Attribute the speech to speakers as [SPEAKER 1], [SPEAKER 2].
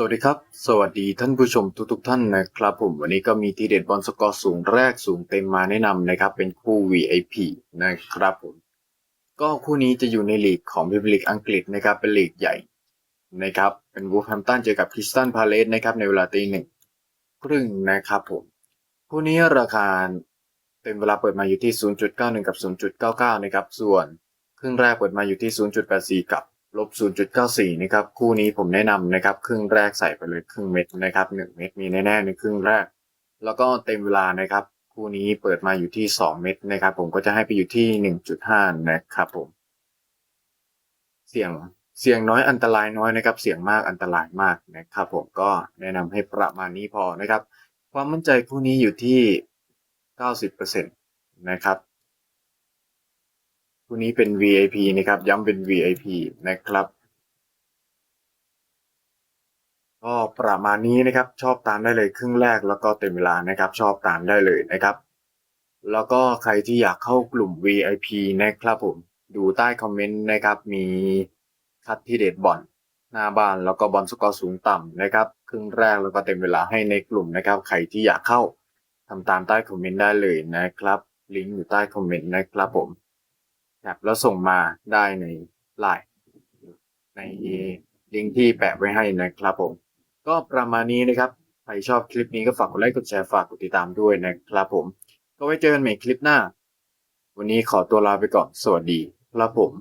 [SPEAKER 1] สวัสดีครับ สวัสดีท่านผู้ชมทุกๆท่านนะครับ ผมวันนี้ก็มีทีเด็ดบอลสกอร์สูงแรกสูงเต็มมาแนะนำนะครับ เป็นคู่ VIP นะครับผม ก็คู่นี้จะอยู่ในลีกของพรีเมียร์ลีกอังกฤษนะครับ เป็นลีกใหญ่นะครับ เป็นวูฟแฮมตันเจอกับคริสตันพาเลสนะครับ ในเวลาตีหนึ่งครึ่งนะครับผม คู่นี้ราคาเต็มเวลาเปิดมาอยู่ที่ 0.91 กับ 0.99 นะครับ ส่วนครึ่งแรกเปิดมาอยู่ที่ 0.84 กับ ลบ 0.94 นะครับ คู่นี้ผมแนะนำนะครับ ครึ่งแรกใส่ไปเลยครึ่งเม็ดนะครับ 1 เม็ดมีแน่ๆในครึ่งแรก แล้วก็เต็มเวลานะครับ คู่นี้เปิดมาอยู่ที่ 2 เม็ดนะครับ ผมก็จะให้ไปอยู่ที่ 1.5 นะครับผม เสี่ยงเสี่ยงน้อยอันตรายน้อยนะครับ เสี่ยงมากอันตรายมากนะครับ ผมก็แนะนำให้ประมาณนี้พอนะครับ ความมั่นใจคู่นี้อยู่ที่ 90%นะครับ คู่นี้เป็น VIP นะครับ ย้ำเป็น VIP นะครับ ก็ประมาณนี้นะครับ ชอบตามได้เลยครึ่งแรกแล้วก็เต็มเวลานะครับ ชอบตามได้เลยนะครับ แล้วก็ใครที่อยากเข้ากลุ่ม VIP นะครับผมดูใต้คอมเมนต์นะครับ มีคัดที่เด็ดบอลหน้าบ้านแล้วก็บอลสกอร์สูงต่ำนะครับ ครึ่งแรกแล้วก็เต็มเวลาให้ในกลุ่มนะครับ ใครที่อยากเข้าทำตามใต้คอมเมนต์ได้เลยนะครับ ลิงก์อยู่ใต้คอมเมนต์นะครับผม ครับแล้วส่งมาได้ในไลน์ในลิงก์ที่แปะไว้ให้นะครับผม ก็ประมาณนี้นะครับ ใครชอบคลิปนี้ก็ฝากกดไลค์กดแชร์ฝากกดติดตามด้วยนะครับผม ก็ไว้เจอกันใหม่คลิปหน้า วันนี้ขอตัวลาไปก่อน สวัสดีครับผม